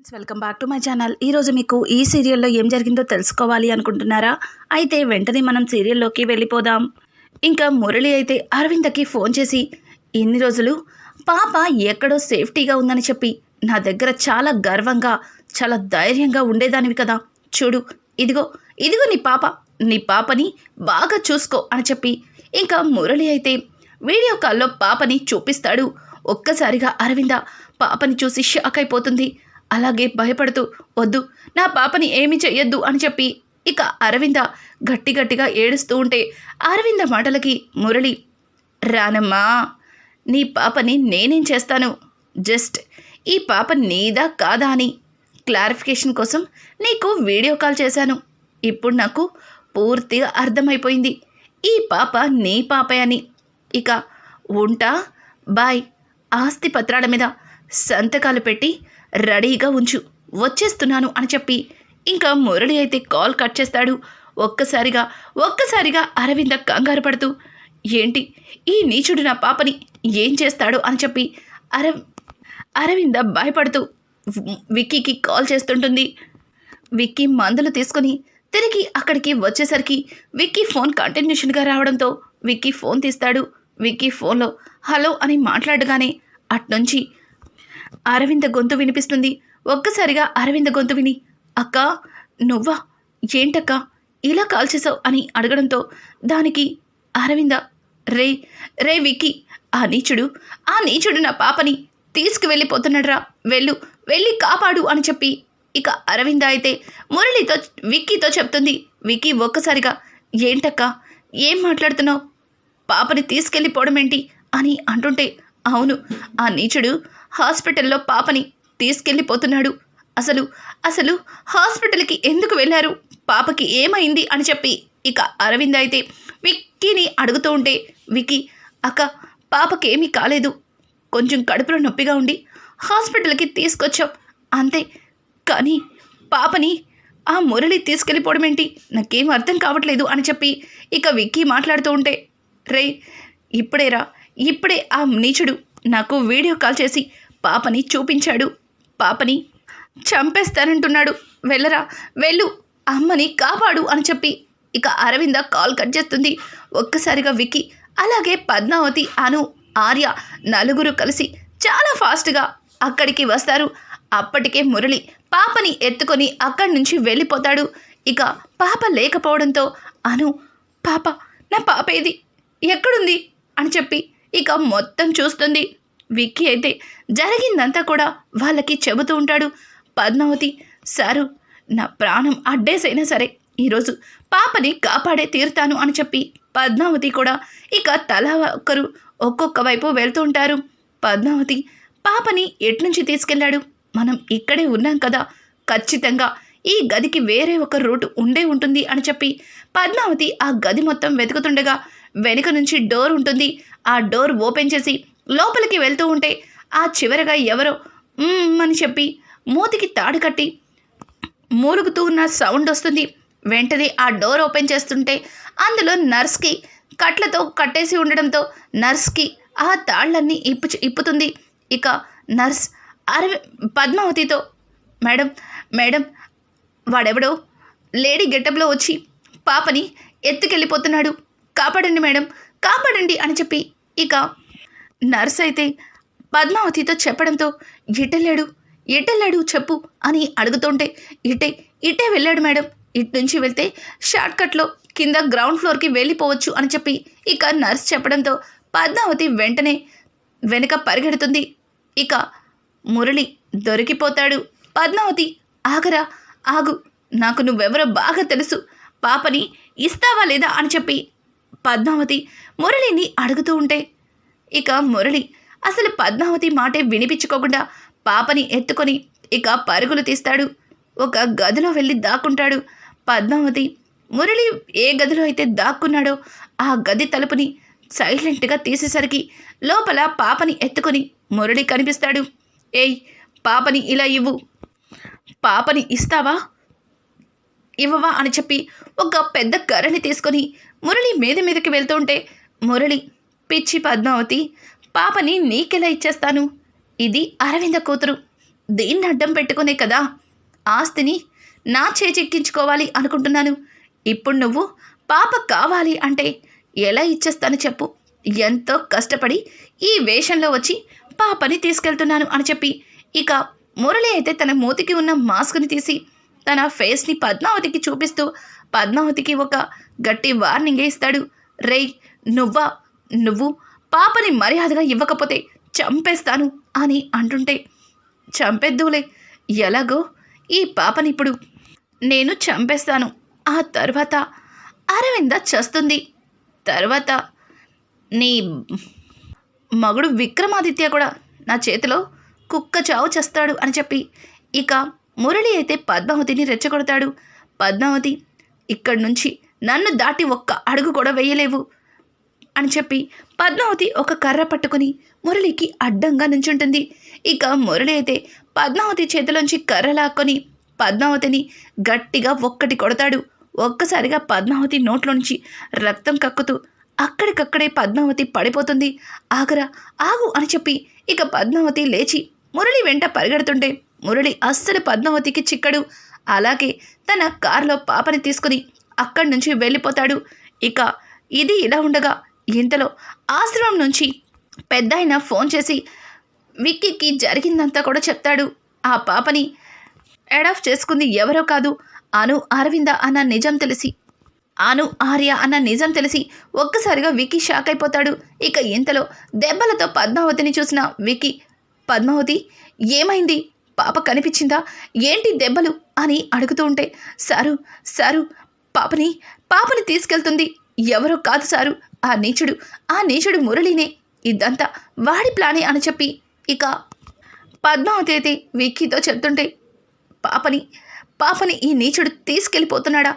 Friends, welcome back to my channel. ఈరోజు మీకు ఈ సీరియల్లో ఏం జరిగిందో తెలుసుకోవాలి అనుకుంటున్నారా? అయితే వెంటనే మనం సీరియల్లోకి వెళ్ళిపోదాం. ఇంకా మురళి అయితే అరవిందకి ఫోన్ చేసి ఇన్ని రోజులు పాప ఎక్కడో సేఫ్టీగా ఉందని చెప్పి నా దగ్గర చాలా గర్వంగా చాలా ధైర్యంగా ఉండేదానివి కదా. చూడు ఇదిగో ఇదిగో నీ పాప నీ పాపని బాగా చూసుకో అని చెప్పి ఇంకా మురళి అయితే వీడియో కాల్లో పాపని చూపిస్తాడు. ఒక్కసారిగా అరవింద పాపని చూసి షాక్ అయిపోతుంది. అలాగే భయపడుతూ వద్దు నా పాపని ఏమి చెయ్యొద్దు అని చెప్పి ఇక అరవింద గట్టి గట్టిగా ఏడుస్తూ ఉంటే అరవింద మాటలకి మురళి రానమ్మా నీ పాపని నేనేం చేస్తాను? జస్ట్ ఈ పాప నీదా కాదా అని క్లారిఫికేషన్ కోసం నీకు వీడియో కాల్ చేశాను. ఇప్పుడు నాకు పూర్తిగా అర్థమైపోయింది. ఈ పాప నీ పాపే అని. ఇక ఉంటా బాయ్ ఆస్తి పత్రాల మీద సంతకాలు పెట్టి రెడీగా ఉంచు వచ్చేస్తున్నాను అని చెప్పి ఇంకా మురళి అయితే కాల్ కట్ చేస్తాడు. ఒక్కసారిగా ఒక్కసారిగా అరవింద కంగారు పడుతూ ఏంటి ఈ నీచుడు నా పాపని ఏం చేస్తాడు? అని చెప్పి అర అరవింద భయపడుతూ విక్కీకి కాల్ చేస్తుంటుంది. విక్కీ మందులు తీసుకొని తిరిగి అక్కడికి వచ్చేసరికి విక్కీ ఫోన్ కంటిన్యూషన్గా రావడంతో విక్కీ ఫోన్ తీస్తాడు. విక్కీ ఫోన్లో హలో అని మాట్లాడగానే అట్నుంచి అరవింద గొంతు వినిపిస్తుంది. ఒక్కసారిగా అరవింద గొంతు విని అక్క నువ్వా? ఏంటక్క? ఇలా కాల్ చేసావు? అని అడగడంతో దానికి అరవింద రే రే విక్కీ ఆ నీచుడు ఆ నీచుడు నా పాపని తీసుకువెళ్ళిపోతున్నాడ్రా. వెళ్ళు వెళ్ళి కాపాడు అని చెప్పి ఇక అరవింద అయితే మురళితో విక్కీతో చెప్తుంది. విక్కీ ఒక్కసారిగా ఏంటక్క? ఏం మాట్లాడుతున్నావు? పాపని తీసుకెళ్ళిపోవడం ఏంటి అని అంటుంటే అవును ఆ నీచుడు హాస్పిటల్లో పాపని తీసుకెళ్ళిపోతున్నాడు. అసలు అసలు హాస్పిటల్కి ఎందుకు వెళ్ళారు? పాపకి ఏమైంది అని చెప్పి ఇక అరవింద్ అయితే విక్కీని అడుగుతూ ఉంటే విక్కీ అక్క పాపకేమీ కాలేదు. కొంచెం కడుపులో నొప్పిగా ఉండి హాస్పిటల్కి తీసుకొచ్చాం. అంతే. కానీ పాపని ఆ మురళి తీసుకెళ్ళిపోవడం ఏంటి? నాకేం అర్థం కావట్లేదు అని చెప్పి ఇక విక్కీ మాట్లాడుతూ ఉంటే రే ఇప్పుడేరా ఇప్పుడే ఆ నీచుడు నాకు వీడియో కాల్ చేసి పాపని చూపించాడు. పాపని చంపేస్తానంటున్నాడు. వెళ్ళరా వెళ్ళు అమ్మని కాపాడు అని చెప్పి. ఇక అరవింద కాల్ కట్ చేస్తుంది. ఒక్కసారిగా వికి అలాగే పద్మావతి అను ఆర్య నలుగురు కలిసి చాలా ఫాస్ట్గా అక్కడికి వస్తారు. అప్పటికే మురళి పాపని ఎత్తుకొని అక్కడి నుంచి వెళ్ళిపోతాడు. ఇక పాప లేకపోవడంతో అను పాప నా పాప ఇది ఎక్కడుంది? అని చెప్పి ఇక మొత్తం చూస్తుంది. విక్కీ అయితే జరిగిందంతా కూడా వాళ్ళకి చెబుతూ ఉంటాడు. పద్మావతి సారు నా ప్రాణం అడ్డేసైనా సరే ఈరోజు పాపని కాపాడే తీరుతాను అని చెప్పి పద్మావతి కూడా ఇక తల ఒక్కరు ఒక్కొక్క వైపు వెళ్తూ ఉంటారు. పద్మావతి పాపని ఎట్నుంచి తీసుకెళ్ళాడు? మనం ఇక్కడే ఉన్నాం కదా. ఖచ్చితంగా ఈ గదికి వేరే ఒక రూట్ ఉండే ఉంటుంది అని చెప్పి పద్మావతి ఆ గది మొత్తం వెతుకుతుండగా వెనుక నుంచి డోర్ ఉంటుంది. ఆ డోర్ ఓపెన్ చేసి లోపలికి వెళ్తూ ఉంటే ఆ చివరగా ఎవరో అని చెప్పి మూతికి తాడు కట్టి మూలుగుతూ ఉన్న సౌండ్ వస్తుంది. వెంటనే ఆ డోర్ ఓపెన్ చేస్తుంటే అందులో నర్స్కి కట్లతో కట్టేసి ఉండడంతో నర్స్కి ఆ తాళ్ళన్నీ ఇప్పు ఇప్పుతుంది. ఇక నర్స్ అరవి పద్మావతితో మేడం మేడం వాడెవడో లేడీ గెటప్లో వచ్చి పాపని ఎత్తుకెళ్ళిపోతున్నాడు. కాపాడండి మేడం కాపాడండి అని చెప్పి ఇక నర్స్ అయితే పద్మావతితో చెప్పడంతో ఎటెళ్ళాడు ఎటెళ్ళాడు చెప్పు అని అడుగుతుంటే ఇటే ఇటే వెళ్ళాడు మేడం ఇటు నుంచి వెళ్తే షార్ట్కట్లో కింద గ్రౌండ్ ఫ్లోర్కి వెళ్ళిపోవచ్చు అని చెప్పి ఇక నర్స్ చెప్పడంతో పద్మావతి వెంటనే వెనుక పరిగెడుతుంది. ఇక మురళి దొరికిపోతాడు. పద్మావతి ఆగరా ఆగు నాకు నువ్వెవరో బాగా తెలుసు పాపని ఇస్తావా లేదా అని చెప్పి పద్మావతి మురళిని అడుగుతూ ఉంటే ఇక మురళి అసలు పద్మావతి మాటే వినిపించుకోకుండా పాపని ఎత్తుకొని ఇక పరుగులు తీస్తాడు. ఒక గదిలో వెళ్ళి దాక్కుంటాడు. పద్మావతి మురళి ఏ గదిలో అయితే దాక్కున్నాడో ఆ గది తలుపుని సైలెంట్గా తీసేసరికి లోపల పాపని ఎత్తుకొని మురళి కనిపిస్తాడు. ఏయ్ పాపని ఇలా ఇవ్వు. పాపని ఇస్తావా? ఇవ్వవా? అని చెప్పి ఒక పెద్ద కర్రని తీసుకొని మురళి మీద మీదకి వెళ్తుంటే మురళి పిచ్చి పద్మావతి పాపని నీకెలా ఇచ్చేస్తాను? ఇది అరవింద కూతురు. దీన్ని అడ్డం పెట్టుకునే కదా. ఆస్తిని నా చేచెక్కించుకోవాలి అనుకుంటున్నాను. ఇప్పుడు నువ్వు పాప కావాలి అంటే ఎలా ఇచ్చేస్తాను చెప్పు. ఎంతో కష్టపడి ఈ వేషంలో వచ్చి పాపని తీసుకెళ్తున్నాను అని చెప్పి ఇక మురళి అయితే తన మూతికి ఉన్న మాస్క్ని తీసి తన ఫేస్ని పద్మావతికి చూపిస్తూ పద్మావతికి ఒక గట్టి వార్నింగ్ ఇస్తాడు. రేయ్ నువ్వా? నువ్వు పాపని మర్యాదగా ఇవ్వకపోతే చంపేస్తాను అని అంటుంటే చంపేద్దులే ఎలాగో ఈ పాపని ఇప్పుడు నేను చంపేస్తాను. ఆ తర్వాత అరవింద చస్తుంది. తర్వాత నీ మగుడు విక్రమాదిత్య కూడా నా చేతిలో కుక్క చావు చేస్తాడు అని చెప్పి ఇక మురళి అయితే పద్మావతిని రెచ్చగొడతాడు. పద్మావతి ఇక్కడి నుంచి నన్ను దాటి ఒక్క అడుగు కూడా వేయలేవు అని చెప్పి పద్మావతి ఒక కర్ర పట్టుకుని మురళికి అడ్డంగా నుంచుంటుంది. ఇక మురళి అయితే పద్మావతి చేతిలోంచి కర్ర లాక్కొని పద్మావతిని గట్టిగా ఒక్కటి కొడతాడు. ఒక్కసారిగా పద్మావతి నోట్లోంచి రక్తం కక్కుతూ అక్కడికక్కడే పద్మావతి పడిపోతుంది. ఆగరా ఆగు అని చెప్పి ఇక పద్మావతి లేచి మురళి వెంట పరిగెడుతుంటే మురళి అస్సలు పద్మావతికి చిక్కడు. అలాగే తన కారులో పాపని తీసుకుని అక్కడి నుంచి వెళ్ళిపోతాడు. ఇక ఇది ఇలా ఉండగా ఇంతలో ఆశ్రమం నుంచి పెద్దాయన ఫోన్ చేసి విక్కీకి జరిగిందంతా కూడా చెప్తాడు. ఆ పాపని ఎడాఫ్ చేసుకుంది ఎవరో కాదు అను అరవింద అన్న నిజం తెలిసి అను ఆర్య అన్న నిజం తెలిసి ఒక్కసారిగా విక్కీ షాక్ అయిపోతాడు. ఇక ఇంతలో దెబ్బలతో పద్మావతిని చూసిన విక్కీ పద్మావతి ఏమైంది? పాప కనిపించిందా? ఏంటి దెబ్బలు? అని అడుగుతూ ఉంటే సారు సారు పాపని పాపని తీసుకెళ్తుంది. ఎవరో కాదు సారు. ఆ నీచుడు ఆ నీచుడు మురళినే. ఇదంతా వాడి ప్లానే అని చెప్పి ఇక పద్మావతి అయితే విక్కీతో చెప్తుంటే పాపని పాపని ఈ నీచుడు తీసుకెళ్ళిపోతున్నాడా?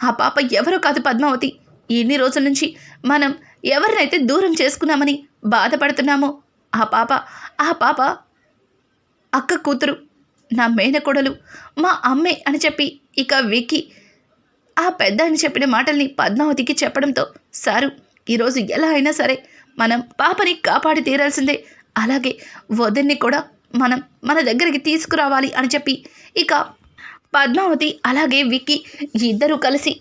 ఆ పాప ఎవరో కాదు పద్మావతి. ఇన్ని రోజుల నుంచి మనం ఎవరినైతే దూరం చేసుకున్నామని బాధపడుతున్నామో ఆ పాప ఆ పాప అక్క కూతురు నా మేనకోడలు మా అమ్మే అని చెప్పి ఇక విక్కీ ఆ పెద్ద అని చెప్పిన మాటల్ని పద్మావతికి చెప్పడంతో సారు ఈరోజు ఎలా అయినా సరే మనం పాపని కాపాడి తీరాల్సిందే. అలాగే వదిన్ని కూడా మనం మన దగ్గరికి తీసుకురావాలి అని చెప్పి ఇక పద్మావతి అలాగే విక్కీ ఇద్దరూ కలిసి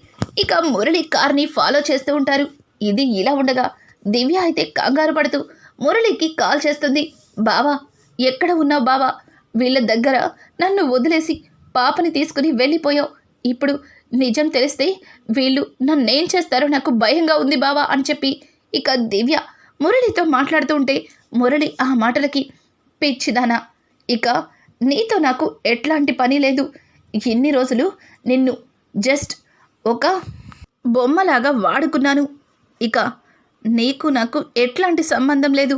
ఇక మురళి కార్ని ఫాలో చేస్తూ ఉంటారు. ఇది ఇలా ఉండగా దివ్య అయితే కంగారు పడుతూ మురళికి కాల్ చేస్తుంది. బావా ఎక్కడ ఉన్నావు బావా? వీళ్ళ దగ్గర నన్ను వదిలేసి పాపని తీసుకుని వెళ్ళిపోయావు. ఇప్పుడు నిజం తెలిస్తే వీళ్ళు నన్నేం చేస్తారో నాకు భయంగా ఉంది బావా అని చెప్పి ఇక దివ్య మురళితో మాట్లాడుతూ ఉంటే మురళి ఆ మాటలకి పిచ్చిదానా. ఇక నీతో నాకు ఎట్లాంటి పని లేదు. ఇన్ని రోజులు నిన్ను జస్ట్ ఒక బొమ్మలాగా వాడుకున్నాను. ఇక నీకు నాకు ఎట్లాంటి సంబంధం లేదు.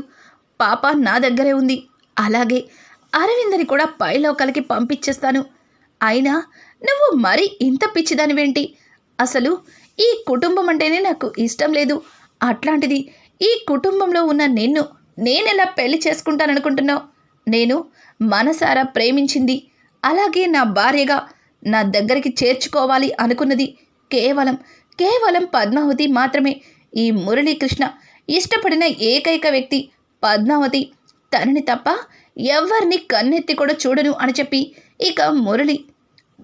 పాప నా దగ్గరే ఉంది. అలాగే అరవిందని కూడా పైలోకలకి పంపించేస్తాను. అయినా నువ్వు మరీ ఇంత పిచ్చిదానివేంటి? అసలు ఈ కుటుంబం అంటేనే నాకు ఇష్టం లేదు. అట్లాంటిది ఈ కుటుంబంలో ఉన్న నిన్ను నేనెలా పెళ్ళి చేసుకుంటాననుకుంటున్నావు? నేను మనసారా ప్రేమించింది. అలాగే నా భార్యగా నా దగ్గరికి చేర్చుకోవాలి అనుకున్నది కేవలం కేవలం పద్మావతి మాత్రమే. ఈ మురళీకృష్ణ ఇష్టపడిన ఏకైక వ్యక్తి పద్మావతి. తనని తప్ప ఎవరిని కన్నెత్తి కూడా చూడను అని చెప్పి ఇక మురళి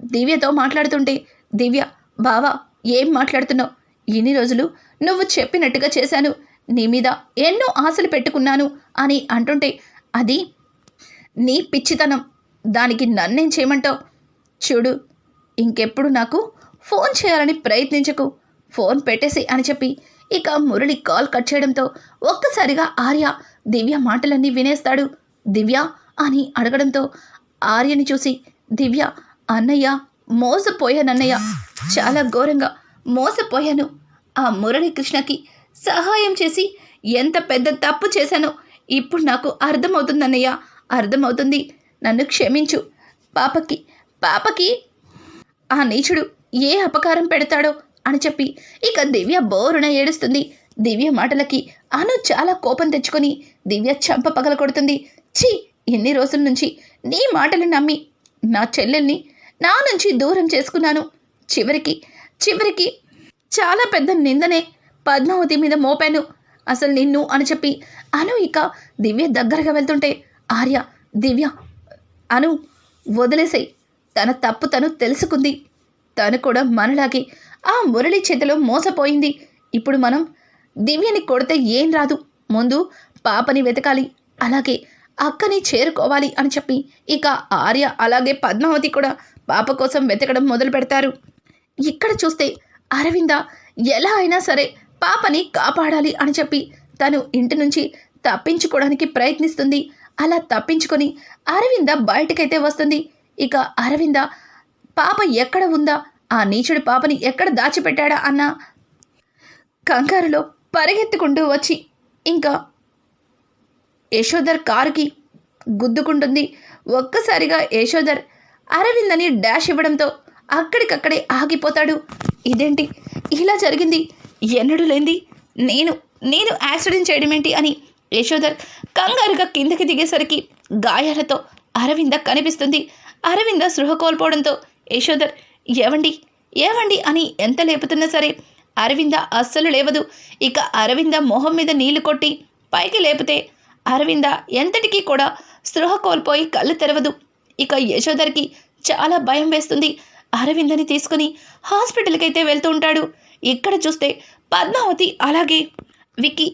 దివ్యతో మాట్లాడుతుంటే దివ్య బావా ఏం మాట్లాడుతున్నావు? ఇన్ని రోజులు నువ్వు చెప్పినట్టుగా చేశాను. నీ మీద ఎన్నో ఆశలు పెట్టుకున్నాను అని అంటుంటే అది నీ పిచ్చితనం. దానికి నన్నేం చేయమంటావు? చూడు ఇంకెప్పుడు నాకు ఫోన్ చేయాలని ప్రయత్నించకు. ఫోన్ పెట్టేసి అని చెప్పి ఇక మురళి కాల్ కట్ చేయడంతో ఒక్కసారిగా ఆర్య దివ్య మాటలన్నీ వినేస్తాడు. దివ్య అని అడగడంతో ఆర్యని చూసి దివ్య అన్నయ్య మోసపోయానన్నయ్య చాలా ఘోరంగా మోసపోయాను. ఆ మురళీకృష్ణకి సహాయం చేసి ఎంత పెద్ద తప్పు చేశానో ఇప్పుడు నాకు అర్థమవుతుందన్నయ్య అర్థమవుతుంది. నన్ను క్షమించు. పాపకి పాపకి ఆ నీచుడు ఏ అపకారం పెడతాడో అని చెప్పి ఇక దివ్య బోరున ఏడుస్తుంది. దివ్య మాటలకి అను చాలా కోపం తెచ్చుకొని దివ్య చంప పగల కొడుతుంది ఛీ ఎన్ని రోజుల నుంచి నీ మాటలు నమ్మి నా చెల్లెల్ని నా నుంచి దూరం చేసుకున్నాను. చివరికి చివరికి చాలా పెద్ద నిందనే పద్మావతి మీద మోపాను. అసలు నిన్ను అని చెప్పి అను ఇక దివ్య దగ్గరగా వెళ్తుంటే ఆర్య దివ్య అను వదిలేసాయి తన తప్పు తను తెలుసుకుంది. తను కూడా మనలాగే ఆ మురళి చేతిలో మోసపోయింది. ఇప్పుడు మనం దివ్యని కొడితే ఏం రాదు. ముందు పాపని వెతకాలి. అలాగే అక్కని చేరుకోవాలి అని చెప్పి ఇక ఆర్య అలాగే పద్మావతి కూడా పాప కోసం వెతకడం మొదలు పెడతారు. ఇక్కడ చూస్తే అరవింద ఎలా అయినా సరే పాపని కాపాడాలి అని చెప్పి తను ఇంటి నుంచి తప్పించుకోవడానికి ప్రయత్నిస్తుంది. అలా తప్పించుకొని అరవింద బయటకైతే వస్తుంది. ఇక అరవింద పాప ఎక్కడ ఉందా? ఆ నీచుడు పాపని ఎక్కడ దాచిపెట్టాడా? అన్న కంగారులో పరిగెత్తుకుంటూ వచ్చి ఇంకా యశోధర్ కారుకి గుద్దుకుంటుంది. ఒక్కసారిగా యశోధర్ అరవింద్ అని డాష్ ఇవ్వడంతో అక్కడికక్కడే ఆగిపోతాడు. ఇదేంటి? ఇలా జరిగింది. ఎన్నడూ లేంది నేను నేను యాక్సిడెంట్ చేయడం ఏంటి అని యశోధర్ కంగారుగా కిందకి దిగేసరికి గాయాలతో అరవింద కనిపిస్తుంది. అరవింద సృహ కోల్పోవడంతో యశోధర్ ఏవండి? ఏవండి? అని ఎంత లేపుతున్నా సరే అరవింద అస్సలు లేవదు. ఇక అరవింద మొహం మీద నీళ్ళు కొట్టి పైకి లేపితే అరవింద ఎంతటికీ కూడా స్పృహ కోల్పోయి కళ్ళు తెరవదు. ఇక యశోధర్కి చాలా భయం వేస్తుంది. అరవిందని తీసుకుని హాస్పిటల్కి అయితే వెళ్తూ ఉంటాడు. ఇక్కడ చూస్తే పద్మావతి అలాగే విక్కీ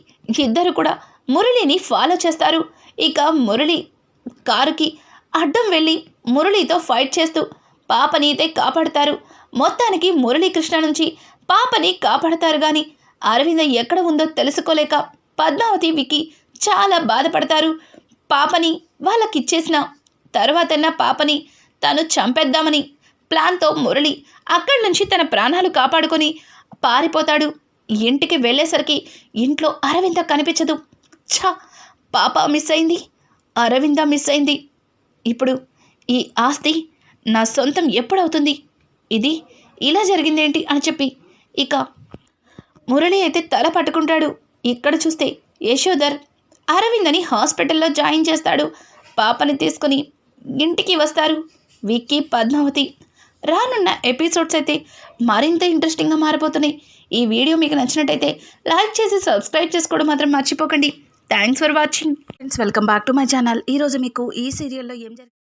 ఇద్దరు కూడా మురళిని ఫాలో చేస్తారు. ఇక మురళి కారుకి అడ్డం వెళ్ళి మురళితో ఫైట్ చేస్తూ పాపని అయితే కాపాడతారు. మొత్తానికి మురళీకృష్ణ నుంచి పాపని కాపాడతారు కానీ అరవింద ఎక్కడ ఉందో తెలుసుకోలేక పద్మావతి వికి చాలా బాధపడతారు. పాపని వాళ్ళకిచ్చేసిన తర్వాతన్న పాపని తను చంపేద్దామని ప్లాన్తో మురళి అక్కడి నుంచి తన ప్రాణాలు కాపాడుకొని పారిపోతాడు. ఇంటికి వెళ్ళేసరికి ఇంట్లో అరవింద కనిపించదు. ఛా! పాప మిస్ అయింది. అరవింద మిస్ అయింది. ఇప్పుడు ఈ ఆస్తి నా సొంతం ఎప్పుడవుతుంది? ఇది ఇలా జరిగిందేంటి అని చెప్పి ఇక మురళి అయితే తల పట్టుకుంటాడు. ఇక్కడ చూస్తే యశోధర్ అరవిందని హాస్పిటల్లో జాయిన్ చేస్తాడు. పాపని తీసుకుని ఇంటికి వస్తారు. విక్కీ పద్మావతి రానున్న ఎపిసోడ్స్ అయితే మరింత ఇంట్రెస్టింగ్గా మారిపోతున్నాయి. ఈ వీడియో మీకు నచ్చినట్టయితే లైక్ చేసి సబ్స్క్రైబ్ చేసుకోవడం మాత్రం మర్చిపోకండి. Thanks for watching. Friends welcome back to my channel ఈరోజు మీకు ఈ సీరియల్లో ఏం జరిగింది?